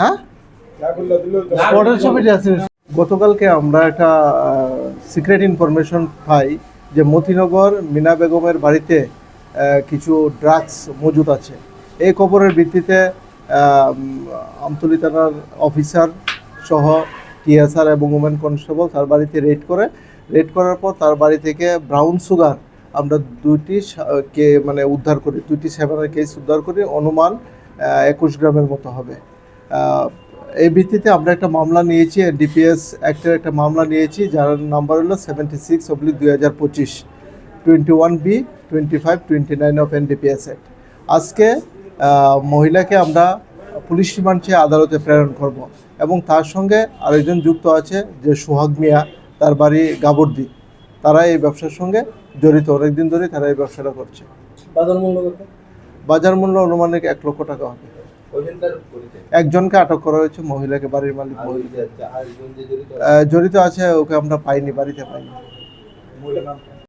হ্যাঁ? গতকালকে আমরা একটা সিক্রেট ইনফরমেশন পাই যে মতিনগর মিনা বেগমের বাড়িতে কিছু ড্রাগস মজুদ আছে। এই খবরের ভিত্তিতে আমতলী থানার অফিসার সহ টিএসআর এবং ওমেন কনস্টেবল তার বাড়িতে রেড করে। রেড করার পর তার বাড়ি থেকে ব্রাউন সুগার আমরা দুইটি কে মানে উদ্ধার করি, দুইটি সেভেনের কেস উদ্ধার করি, অনুমান একুশ গ্রামের মতো হবে। এই ভিত্তিতে আমরা একটা মামলা নিয়েছি ডিপিএস অ্যাক্টের একটা মামলা নিয়েছি, যার নাম্বার হলো সেভেন্টি সিক্স অব্লিক দুই হাজার পঁচিশ twenty one B twenty five twenty nine of NDPS act আজকে মহিলাকে আমরা পুলিশ রিমান্ড চেয়ে আদালতে প্রেরণ করব। এবং তার সঙ্গে আরেকজন যুক্ত আছে যে সোহাগ মিয়া তার বাড়ি গাবর্দি। তারা এই ব্যবসার সঙ্গে জড়িত। অনেকদিন ধরে তারা এই ব্যবসাটা করছে। বাজার মূল্য বাজার মূল্য অনুমানিক এক লক্ষ টাকা হবে। একজনকে আটক করা হয়েছে মহিলাকে বাড়ির মালিক মহিলা জড়িত আছে ওকে আমরা পাইনি বাড়িতে পাইনি।